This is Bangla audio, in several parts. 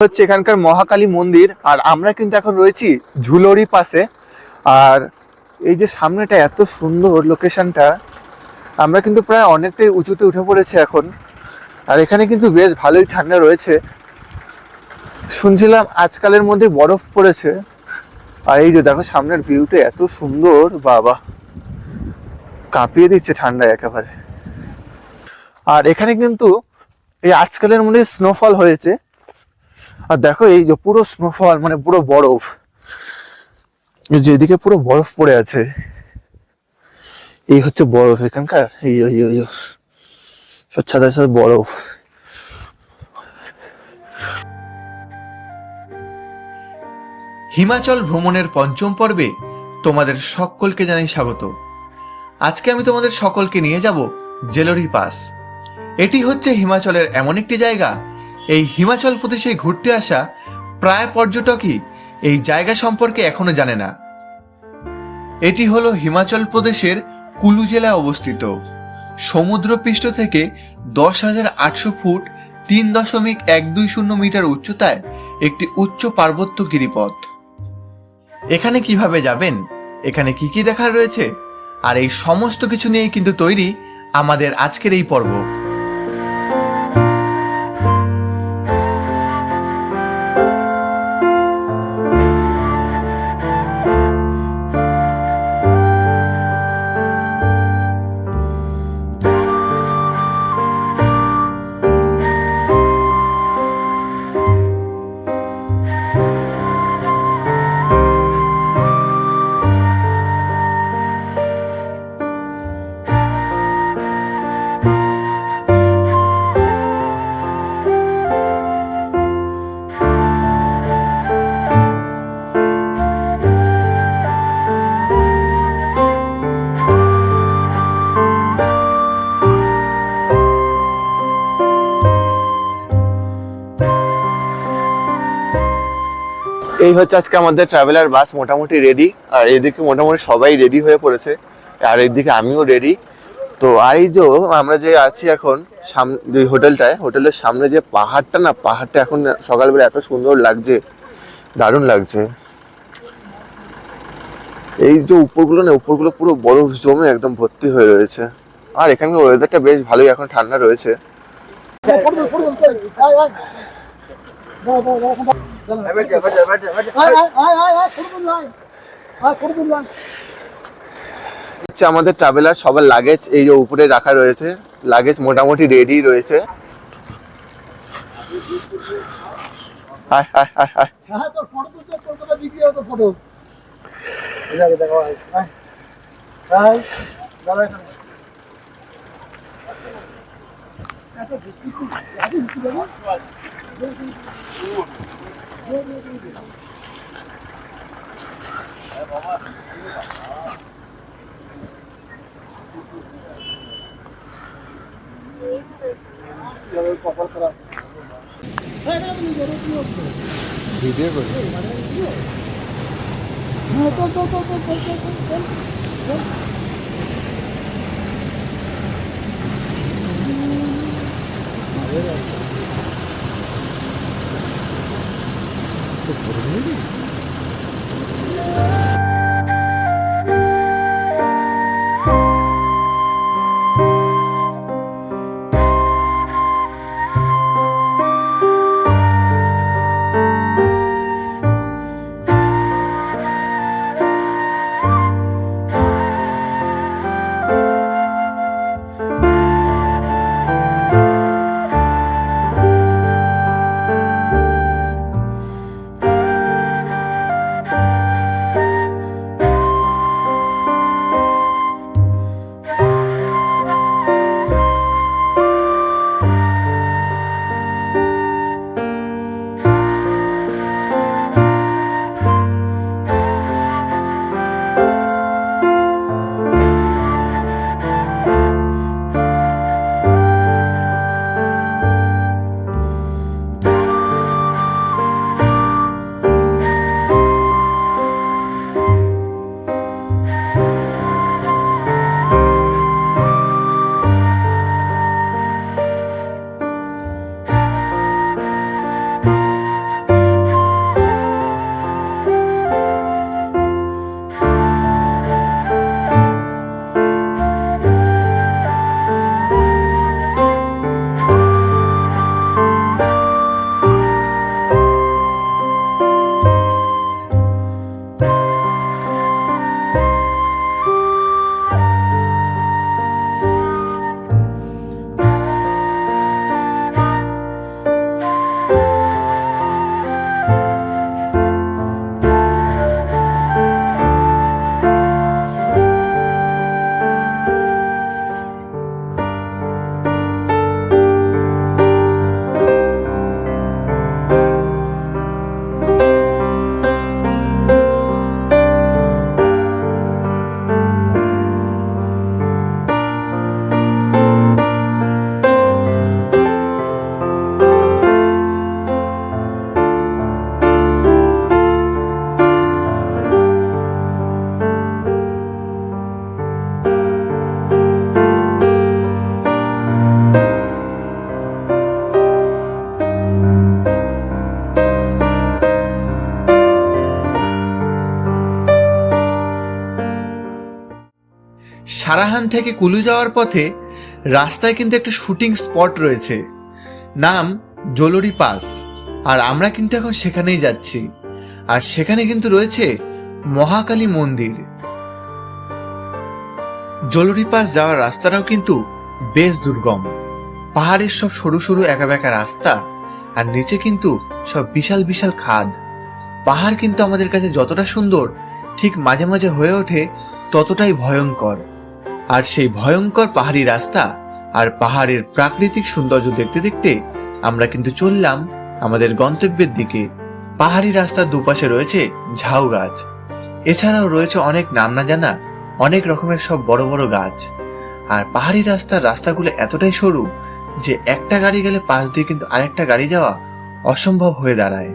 হচ্ছে এখানকার মহাকালী মন্দির, আর আমরা কিন্তু এখন রয়েছি ঝুলরি পাশে আর এই যে সামনেটা এত সুন্দর লোকেশনটা আমরা কিন্তু প্রায় অনেকটাই উঁচুতে উঠে পড়েছে এখন। আর এখানে কিন্তু বেশ ভালোই ঠান্ডা রয়েছে। শুনছিলাম আজকালের মধ্যে বরফ পড়েছে। আর এই যে দেখো, সামনের ভিউটা এত সুন্দর, বাবা। কাঁপিয়ে দিচ্ছে ঠান্ডায় একেবারে। আর এখানে কিন্তু এই আজকালের মধ্যে স্নোফল হয়েছে। আর দেখো এই যে পুরো স্নোফল মানে পুরো বরফ। এই যে এদিকে পুরো বরফ পড়ে আছে। এই হচ্ছে বরফ এখানকার। এই সাথে বরফ। হিমাচল ভ্রমণের পঞ্চম পর্বে তোমাদের সকলকে জানাই স্বাগত। আজকে আমি তোমাদের সকলকে নিয়ে যাব জেলোরি পাস। এটি হচ্ছে হিমাচলের এমন একটি জায়গা এই হিমাচল প্রদেশে ঘুরতে আসা প্রায় পর্যটকই এই জায়গা সম্পর্কে এখনও জানে না। এটি হলো হিমাচল প্রদেশের কুলু জেলায় অবস্থিত। সমুদ্রপৃষ্ঠ থেকে দশ হাজার আটশো ফুট তিন দশমিক এক দুই শূন্য মিটার উচ্চতায় একটি উচ্চ পার্বত্য গিরিপথ। এখানে কীভাবে যাবেন? এখানে কি কি দেখার রয়েছে? আর এই সমস্ত কিছু নিয়েই কিন্তু তৈরি আমাদের আজকের এই পর্ব। হচ্ছে আজকে আমাদের ট্রাভেলার বাস মোটামুটি রেডি আর এদিকে মোটামুটি সবাই রেডি হয়ে পড়েছে আর এদিকে আমিও রেডি তো আর এই যে আমরা যে আছি এখন সামনে হোটেলটায় হোটেলের সামনে যে পাহাড়টা না পাহাড়টা এখন সকালবেলা এত সুন্দর লাগছে দারুণ লাগছে এই যে উপরগুলো না উপরগুলো পুরো বরফ জমে একদম ভর্তি হয়ে রয়েছে আর এখানকার ওয়েদারটা বেশ ভালোই এখন ঠান্ডা রয়েছে আমাদের ট্রাভেলার সবার লাগেজ এই যে উপরে রাখা রয়েছে। লাগেজ মোটামুটি রেডি রয়েছে। ভিডিও করি তো তো তো তো তো তো সারাহান থেকে কুলু যাওয়ার পথে রাস্তায় কিন্তু একটা শুটিং স্পট রয়েছে। নাম জলরি পাস। আর আমরা কিন্তু এখন সেখানেই যাচ্ছি। আর সেখানে কিন্তু রয়েছে মহাকালী মন্দির। জলরি পাস যাওয়ার রাস্তাটাও কিন্তু বেশ দুর্গম। পাহাড়ের সব সরু সরু একা বেঁকা রাস্তা, আর নিচে কিন্তু সব বিশাল বিশাল খাদ। পাহাড় কিন্তু আমাদের কাছে যতটা সুন্দর, ঠিক মাঝে মাঝে হয়ে ওঠে ততটাই ভয়ঙ্কর। আর সেই ভয়ঙ্কর পাহাড়ি রাস্তা আর পাহাড়ের প্রাকৃতিক সৌন্দর্য দেখতে দেখতে আমরা কিন্তু চললাম আমাদের গন্তব্যের দিকে। পাহাড়ি রাস্তার দুপাশে রয়েছে ঝাউ গাছ। এছাড়াও রয়েছে অনেক নাম না জানা অনেক রকমের সব বড় বড় গাছ। আর পাহাড়ি রাস্তার রাস্তাগুলো এতটাই সরু যে একটা গাড়ি গেলে পাশ দিয়ে কিন্তু আরেকটা গাড়ি যাওয়া অসম্ভব হয়ে দাঁড়ায়।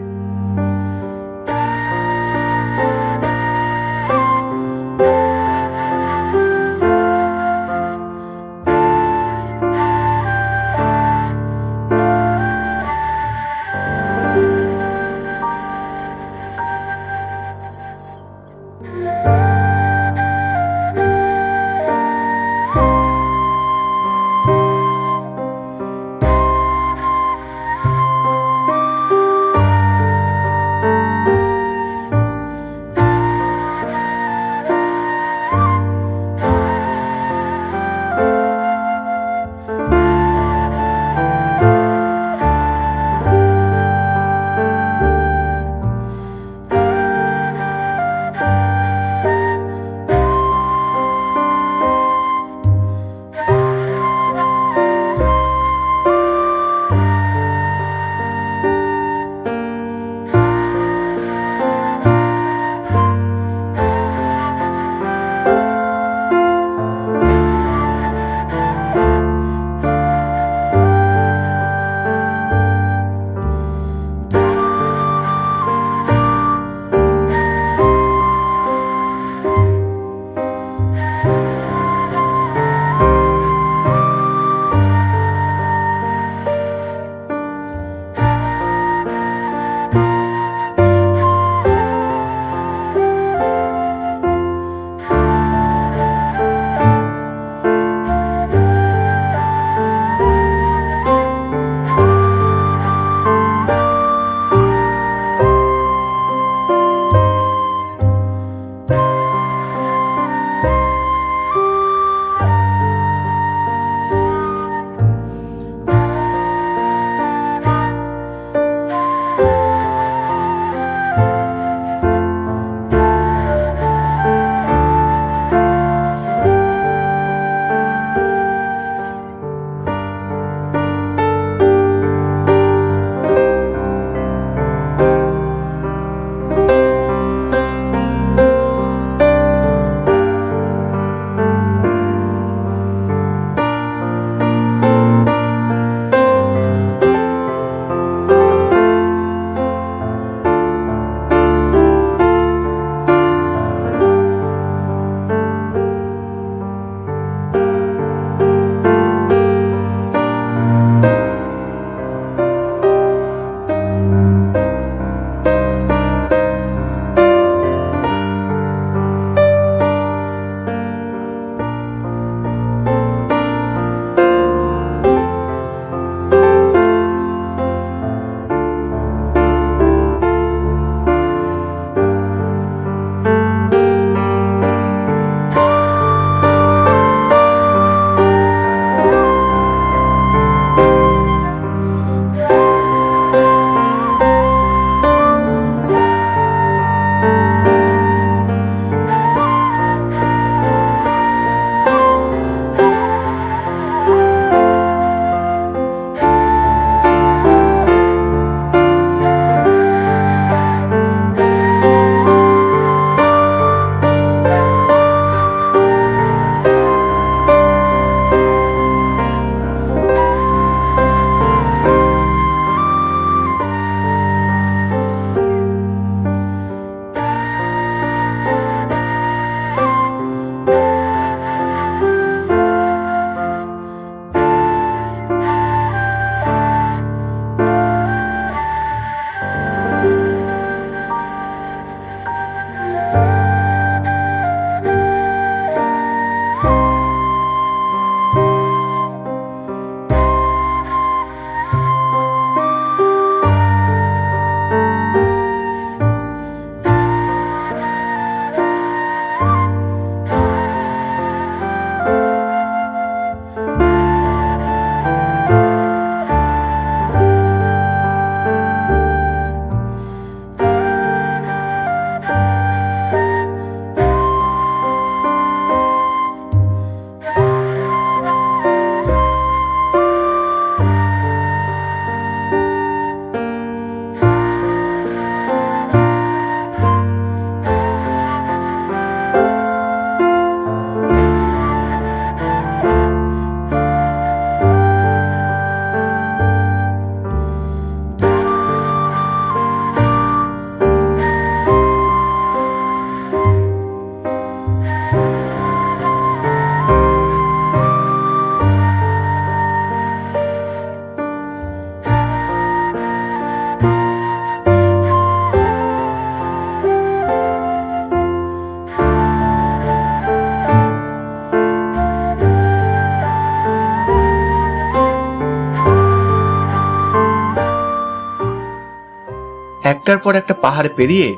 একটার পর একটা পাহাড় পেরিয়ে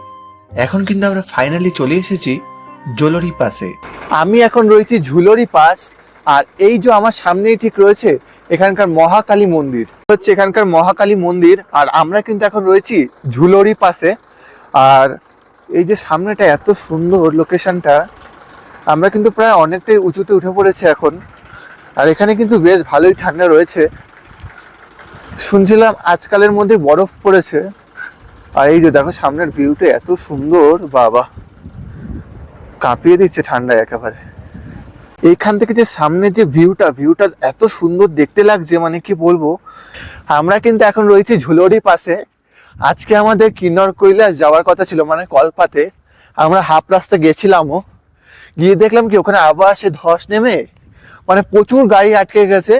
এখন কিন্তু আমরা ফাইনালি চলে এসেছি জোলরি পাশে আমি এখন রয়েছি ঝুলরি পাস, আর এই যে আমার সামনেই ঠিক রয়েছে এখানকার মহাকালী মন্দির। হচ্ছে এখানকার মহাকালী মন্দির, আর আমরা কিন্তু এখন রয়েছি ঝুলরি পাশে আর এই যে সামনেটা এত সুন্দর লোকেশনটা আমরা কিন্তু প্রায় অনেকটাই উঁচুতে উঠে পড়েছে এখন। আর এখানে কিন্তু বেশ ভালোই ঠান্ডা রয়েছে। শুনছিলাম আজকালের মধ্যে বরফ পড়েছে। আর এই যে দেখো, সামনের ভিউটা এত সুন্দর, বাবা। কাঁপিয়ে দিচ্ছে ঠান্ডায় একেবারে। এইখান থেকে যে সামনে যে ভিউটা ভিউটা এত সুন্দর দেখতে লাগছে মানে কি বলব? আমরা কিন্তু এখন রয়েছি ঝুলরি পাশে। আজকে আমাদের কিন্নর কৈলাস যাওয়ার কথা ছিল মানে কলপাতে। আমরা হাফ রাস্তা গেছিলামও। গিয়ে দেখলাম কি, ওখানে আবার সে ধস নেমে মানে প্রচুর গাড়ি আটকে গেছে।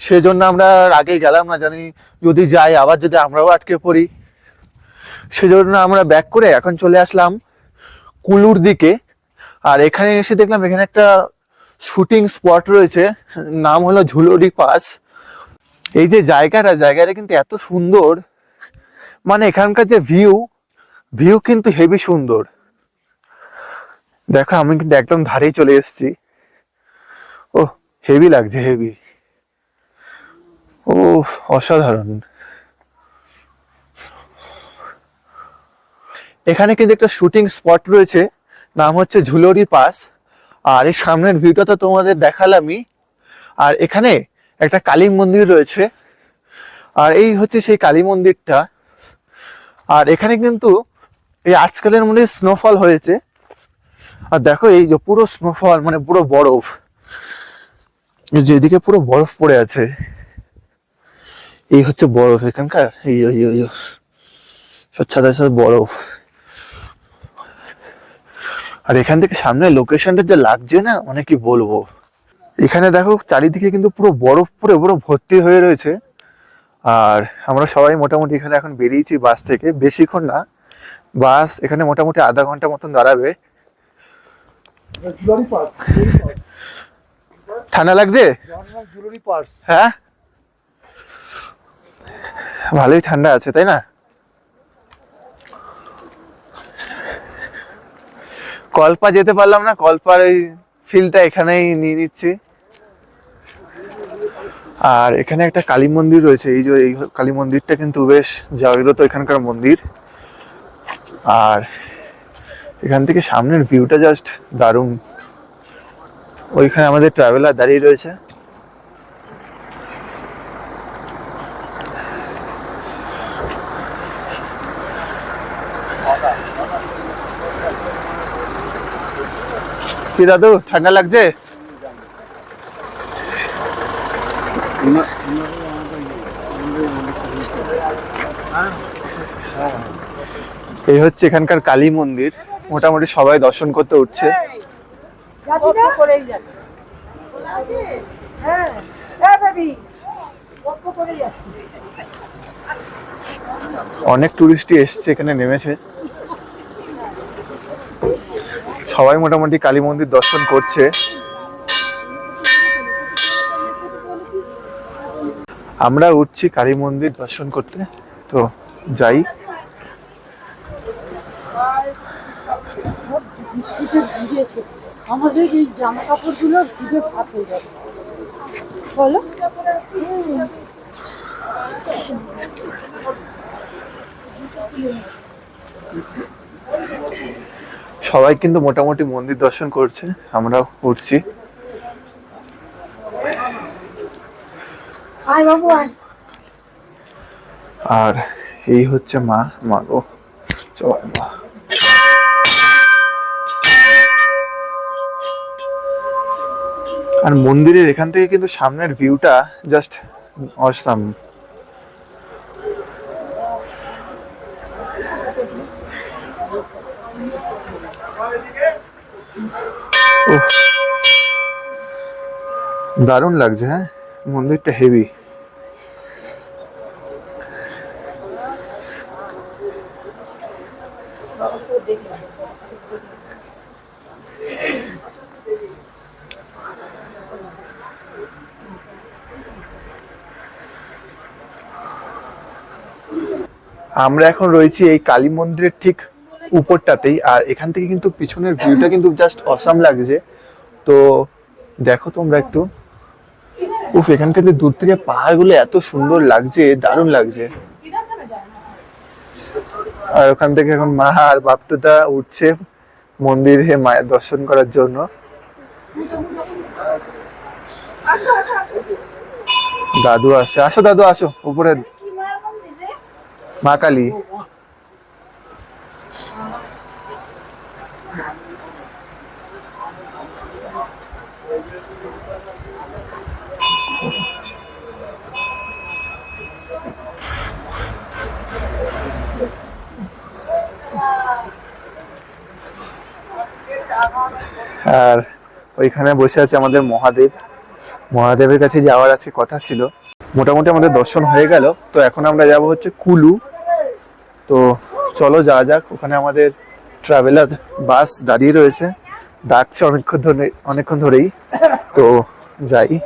সেজন্য আমরা আগে গেলাম না জানি, যদি যাই, আবার যদি আমরাও আটকে পড়ি। সেজন্য আমরা ব্যাক করে এখন চলে আসলাম কুলুর দিকে। আর এখানে এসে দেখলাম এখানে একটা শুটিং স্পট রয়েছে, নাম হলো ঝুলরি পাস। এই যে জায়গাটা জায়গাটা কিন্তু এত সুন্দর। মানে এখানকার যে ভিউ ভিউ কিন্তু হেভি সুন্দর। দেখো, আমি কিন্তু একদম ধারেই চলে এসেছি। ও হেভি লাগছে হেভি ও অসাধারণ। এখানে কিন্তু একটা শুটিং স্পট রয়েছে, নাম হচ্ছে ঝুলরি পাস। আর এই সামনের ভিউটা তো তোমাদের দেখালামই। আর এখানে একটা কালী মন্দির রয়েছে। আর এই হচ্ছে সেই কালী মন্দিরটা। আর এখানে কিন্তু এই আজকালের মধ্যে স্নোফল হয়েছে। আর দেখো এই যে পুরো স্নোফল মানে পুরো বরফ। যেদিকে পুরো বরফ পড়ে আছে। এই হচ্ছে বরফ এখানকার। এই এই। সাথে বরফ। আর এখান থেকে সামনে লোকেশনটা যে লাগছে না মানে কি বলব? এখানে দেখো চারিদিকে কিন্তু পুরো বরফ পুরো পুরো ভর্তি হয়ে রয়েছে। আর আমরা সবাই মোটামুটি এখানে এখন বেরিয়েছি বাস থেকে। বেশিক্ষণ না বাস এখানে মোটামুটি আধা ঘণ্টা মতন দাঁড়াবে। ঠান্ডা লাগছে? হ্যাঁ? ভালোই ঠান্ডা আছে তাই না? কল্পা যেতে পারলাম না, কল্পার ওই ফিলটা এখানেই নিয়ে নিচ্ছি। আর এখানে একটা কালী মন্দির রয়েছে, এই যে এই কালী মন্দিরটা কিন্তু বেশ জাগ্রত এখানকার মন্দির। আর এখান থেকে সামনের ভিউটা জাস্ট দারুণ। ওইখানে আমাদের ট্রাভেলার দাঁড়িয়ে রয়েছে। কি দাদু, ঠান্ডা লাগছে? এই হচ্ছে এখানকার কালী মন্দির। মোটামুটি সবাই দর্শন করতে উঠছে। অনেক টুরিস্টই এসছে এখানে নেমেছে। সবাই মোটামুটি কালী মন্দির দর্শন করছে। আমরা উঠছি কালী মন্দির দর্শন করতে। তো যাই। আমাদের এই জামা ভিজে ভাত হয়ে যাবে। বলো। সবাই কিন্তু মোটামুটি মন্দির দর্শন করছে আমরাও উঠছি। আর এই হচ্ছে মা মা গো। জয় মা। আর মন্দিরের এখান থেকে কিন্তু সামনের ভিউটা জাস্ট অসাম দারুণ লাগছে হ্যাঁ? মন্দিরটা হেভি আমরা এখন রয়েছি এই কালী মন্দিরের ঠিক উপরটাতেই, আর এখান থেকে কিন্তু পিছনের ভিউটা কিন্তু জাস্ট অসাম লাগছে। তো দেখো তোমরা একটু। উফ, এখানকার যে দূর থেকে পাহাড়গুলো এত সুন্দর লাগছে, দারুণ লাগছে। আর ওখান থেকে এখন মা আর বাপটুদা উঠছে মন্দিরে মায়ের দর্শন করার জন্য। দাদু আছে আসো দাদু, আসো, উপরে। মা কালী। আর ওইখানে বসে আছে আমাদের মহাদেব। মহাদেবের কাছে যাওয়ার আছে কথা ছিল। মোটামুটি আমাদের দর্শন হয়ে গেল। তো এখন আমরা যাব হচ্ছে কুলু। তো চলো যাওয়া যাক। ওখানে আমাদের ট্রাভেলার বাস দাঁড়িয়ে রয়েছে। ডাকছে অনেকক্ষণ ধরে অনেকক্ষণ ধরেই। তো যাই।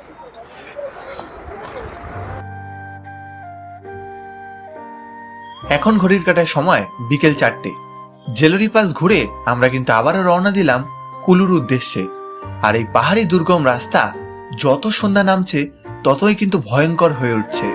এখন ঘড়ির কাটায় সময় বিকেল চারটে। জেলোরি পাস ঘুরে আমরা কিন্তু আবারও রওনা দিলাম কুলুর উদ্দেশ্যে। আর এই পাহাড়ি দুর্গম রাস্তা যত সন্ধ্যা নামছে, ততই কিন্তু ভয়ঙ্কর হয়ে উঠছে।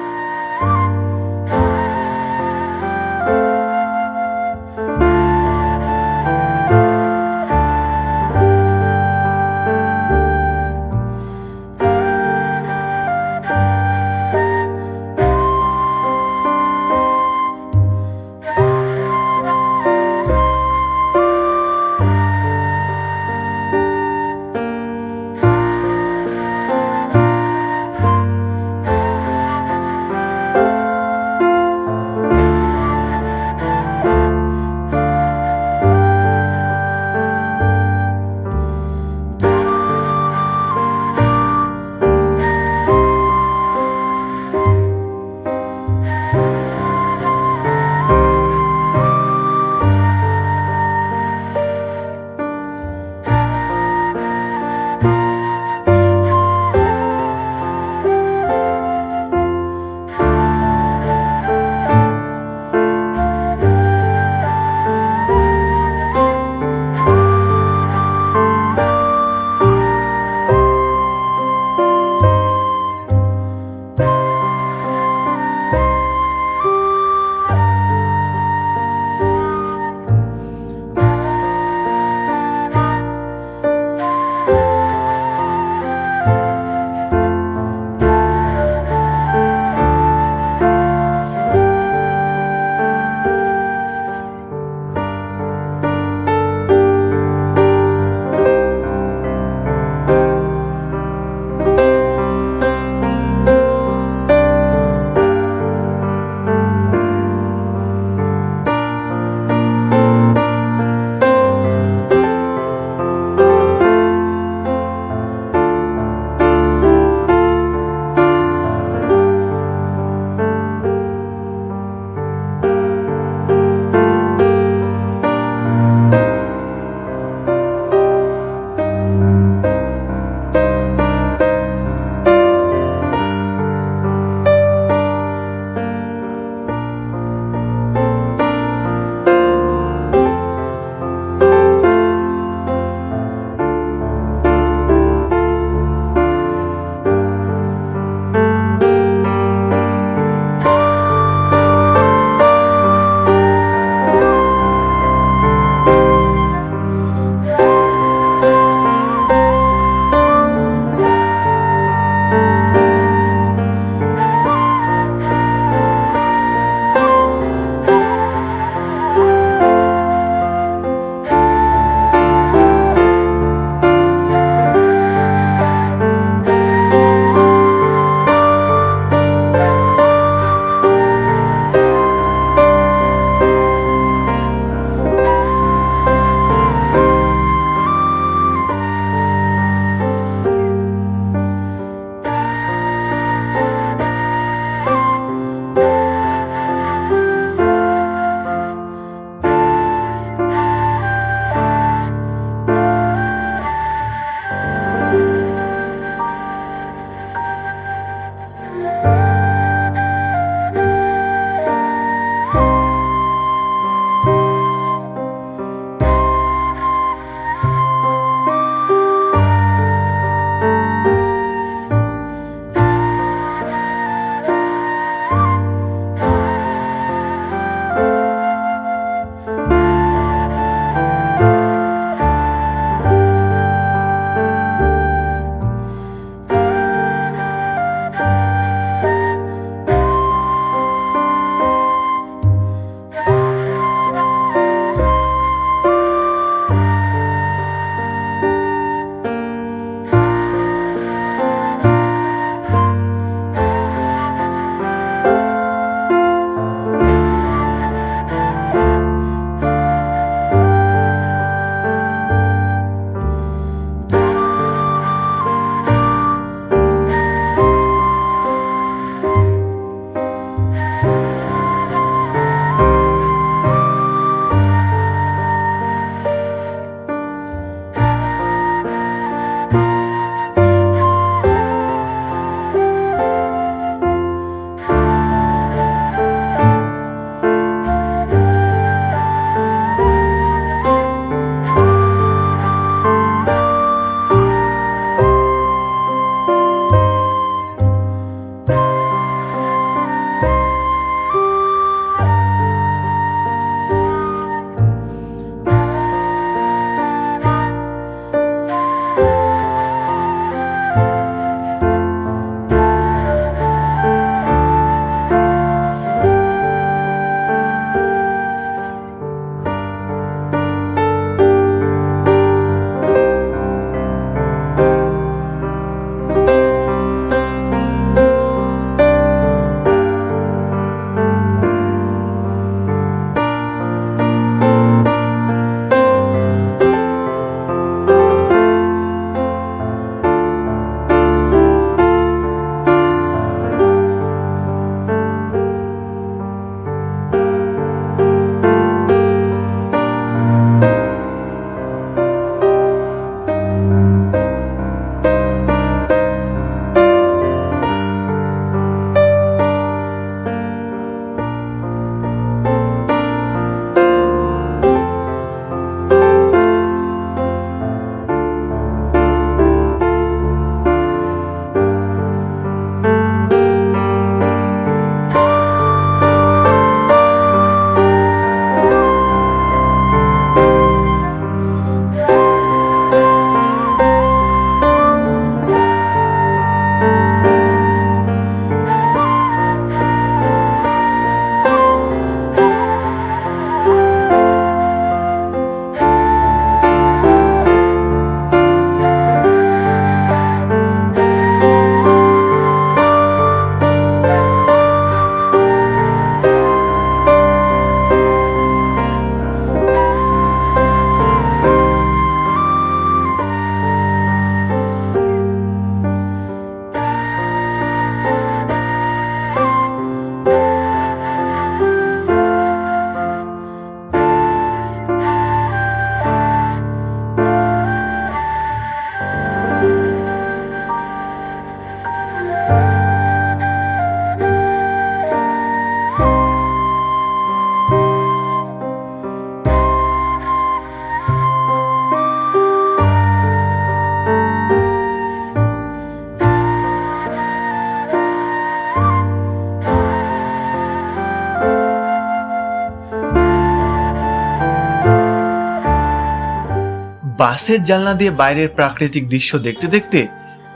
বাসের জানলা দিয়ে বাইরের প্রাকৃতিক দৃশ্য দেখতে দেখতে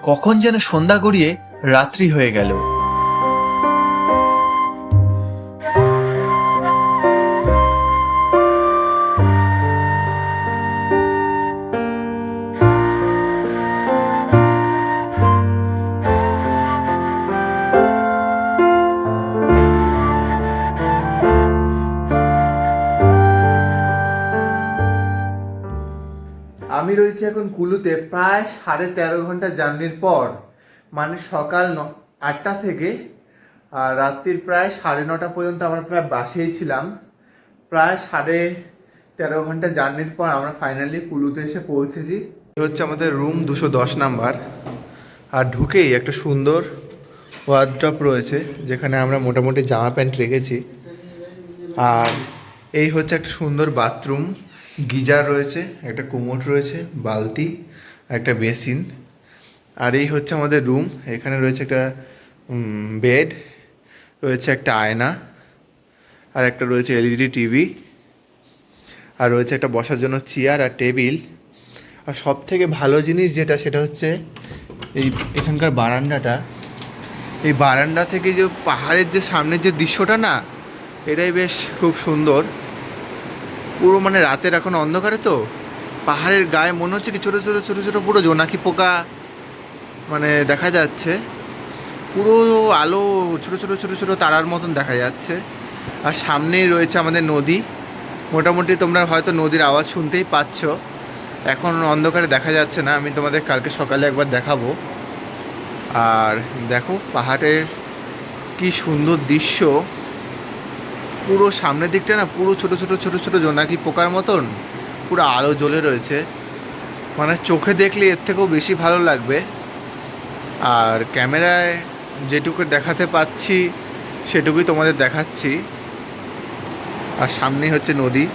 কখন যেন সন্ধ্যা গড়িয়ে রাত্রি হয়ে গেল। আমি রয়েছি এখন কুলুতে প্রায় সাড়ে তেরো ঘণ্টা জার্নির পর। মানে সকাল ন আটটা থেকে রাত্রির প্রায় সাড়ে নটা পর্যন্ত আমরা প্রায় বাসেই ছিলাম। প্রায় সাড়ে তেরো ঘণ্টা জার্নির পর আমরা ফাইনালি কুলুতে এসে পৌঁছেছি। হচ্ছে আমাদের রুম দুশো দশ নাম্বার। আর ঢুকেই একটা সুন্দর ওয়ার্ড্রপ রয়েছে, যেখানে আমরা মোটামুটি জামা প্যান্ট রেখেছি। আর এই হচ্ছে একটা সুন্দর বাথরুম গিজার রয়েছে, একটা কোমোট রয়েছে, বালতি, একটা বেসিন। আর এই হচ্ছে আমাদের রুম, এখানে রয়েছে একটা বেড, রয়েছে একটা আয়না, আর একটা রয়েছে এলইডি টিভি, আর রয়েছে একটা বসার জন্য চেয়ার আর টেবিল। আর সব থেকে ভালো জিনিস যেটা, সেটা হচ্ছে এই এখানকার বারান্দাটা। এই বারান্দা থেকে যে পাহাড়ের যে সামনের যে দৃশ্যটা না, এটাই বেশ খুব সুন্দর। পুরো মানে রাতের এখন অন্ধকারে তো। পাহাড়ের গায়ে মনে হচ্ছে কি ছোটো ছোটো ছোটো ছোটো পুরো জোনাকি পোকা মানে দেখা যাচ্ছে। পুরো আলো ছোটো ছোটো ছোটো ছোটো তারার মতন দেখা যাচ্ছে। আর সামনেই রয়েছে আমাদের নদী। মোটামুটি তোমরা হয়তো নদীর আওয়াজ শুনতেই পাচ্ছ। এখন অন্ধকারে দেখা যাচ্ছে না। আমি তোমাদের কালকে সকালে একবার দেখাবো। আর দেখো পাহাড়ের কি সুন্দর দৃশ্য। পুরো সামনের দিকটা না পুরো ছোট ছোট ছোট ছোট জোনাকি পোকার মতন? পুরো আলো জ্বলে রয়েছে। মানে চোখে দেখলে এর থেকেও বেশি ভালো লাগবে। আর ক্যামেরায় যেটুকু দেখাতে পাচ্ছি, সেটুকুই তোমাদের দেখাচ্ছি। আর সামনেই হচ্ছে নদী।